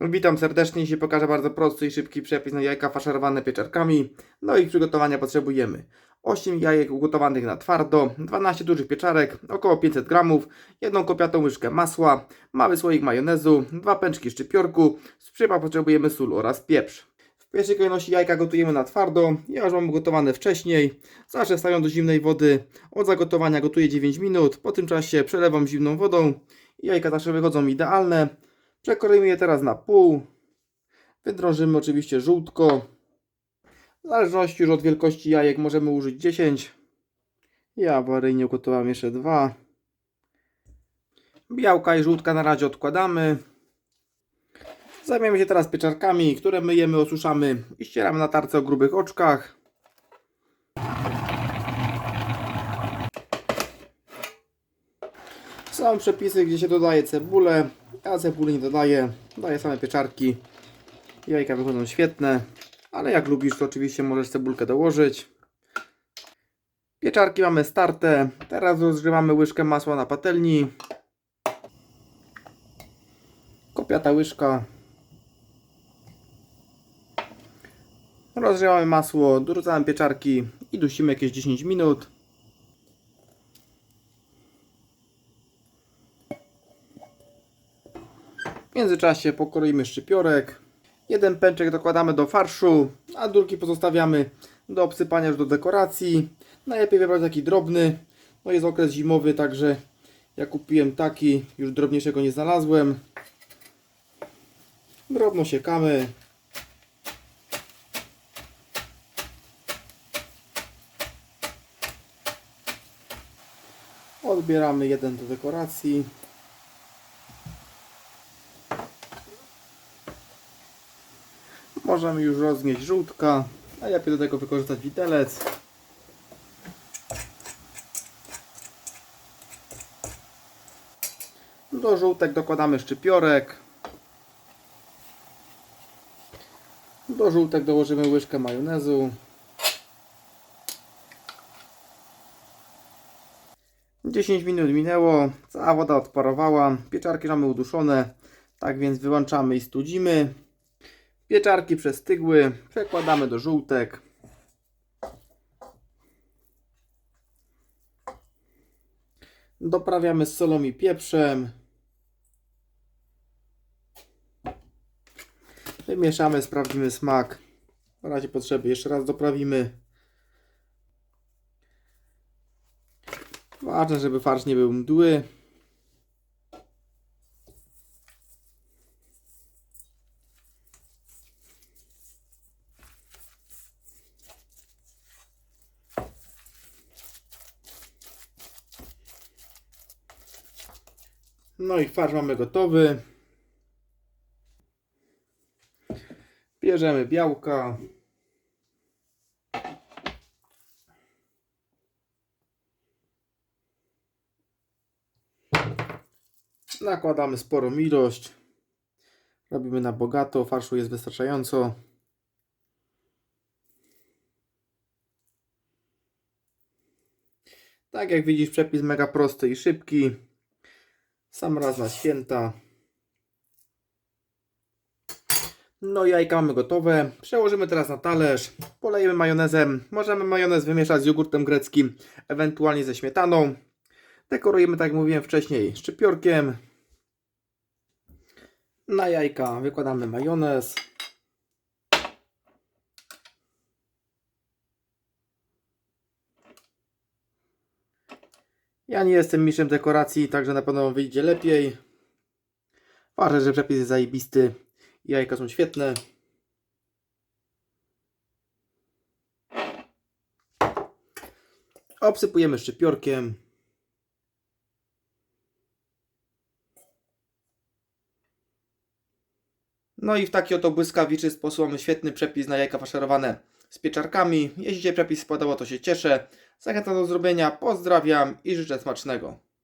Witam serdecznie, dzisiaj pokażę bardzo prosty i szybki przepis na jajka faszerowane pieczarkami. No i przygotowania potrzebujemy 8 jajek ugotowanych na twardo, 12 dużych pieczarek, około 500 gramów, jedną kopiatą łyżkę masła, mały słoik majonezu, dwa pęczki szczypiorku, z przypraw potrzebujemy sól oraz pieprz. W pierwszej kolejności jajka gotujemy na twardo, ja już mam gotowane wcześniej. Zawsze wstawiam do zimnej wody, od zagotowania gotuję 9 minut, po tym czasie przelewam zimną wodą. Jajka nasze wychodzą idealne. Przekroimy je teraz na pół. Wydrążymy oczywiście żółtko. W zależności już od wielkości jajek możemy użyć 10. Ja awaryjnie ugotowałem jeszcze dwa. Białka i żółtka na razie odkładamy. Zajmiemy się teraz pieczarkami, które myjemy, osuszamy i ścieramy na tarce o grubych oczkach. Są przepisy, gdzie się dodaje cebulę. Ja cebuli nie dodaję. Daję same pieczarki. Jajka wychodzą świetne. Ale jak lubisz, to oczywiście możesz cebulkę dołożyć. Pieczarki mamy starte. Teraz rozgrzewamy łyżkę masła na patelni. Kopiata łyżka. Rozgrzewamy masło, dorzucamy pieczarki i dusimy jakieś 10 minut. W międzyczasie pokroimy szczypiorek. Jeden pęczek dokładamy do farszu, a drugi pozostawiamy do obsypania już do dekoracji. Najlepiej wybrać taki drobny. No jest okres zimowy, także ja kupiłem taki, już drobniejszego nie znalazłem. Drobno siekamy. Odbieramy jeden do dekoracji. Możemy już rozgnieść żółtka, a lepiej do tego wykorzystać widelec. Do żółtek dokładamy szczypiorek. Do żółtek dołożymy łyżkę majonezu. 10 minut minęło, cała woda odparowała, pieczarki mamy uduszone, tak więc wyłączamy i studzimy. Pieczarki przestygły, przekładamy do żółtek. Doprawiamy z solą i pieprzem. Wymieszamy, sprawdzimy smak. W razie potrzeby jeszcze raz doprawimy. Ważne, żeby farsz nie był mdły. No i farsz mamy gotowy. Bierzemy białka. Nakładamy sporą ilość. Robimy na bogato. Farszu jest wystarczająco. Tak jak widzisz, przepis mega prosty i szybki. Sam raz na święta. No jajka mamy gotowe. Przełożymy teraz na talerz. Polejemy majonezem. Możemy majonez wymieszać z jogurtem greckim, ewentualnie ze śmietaną. Dekorujemy, tak jak mówiłem wcześniej, szczypiorkiem. Na jajka wykładamy majonez. Ja nie jestem mistrzem dekoracji, także na pewno wyjdzie lepiej. Ważne, że przepis jest zajebisty. Jajka są świetne. Obsypujemy szczypiorkiem. No i w taki oto błyskawiczy sposób mamy świetny przepis na jajka faszerowane z pieczarkami. Jeśli przepis spodobał, to się cieszę. Zachęcam do zrobienia. Pozdrawiam i życzę smacznego.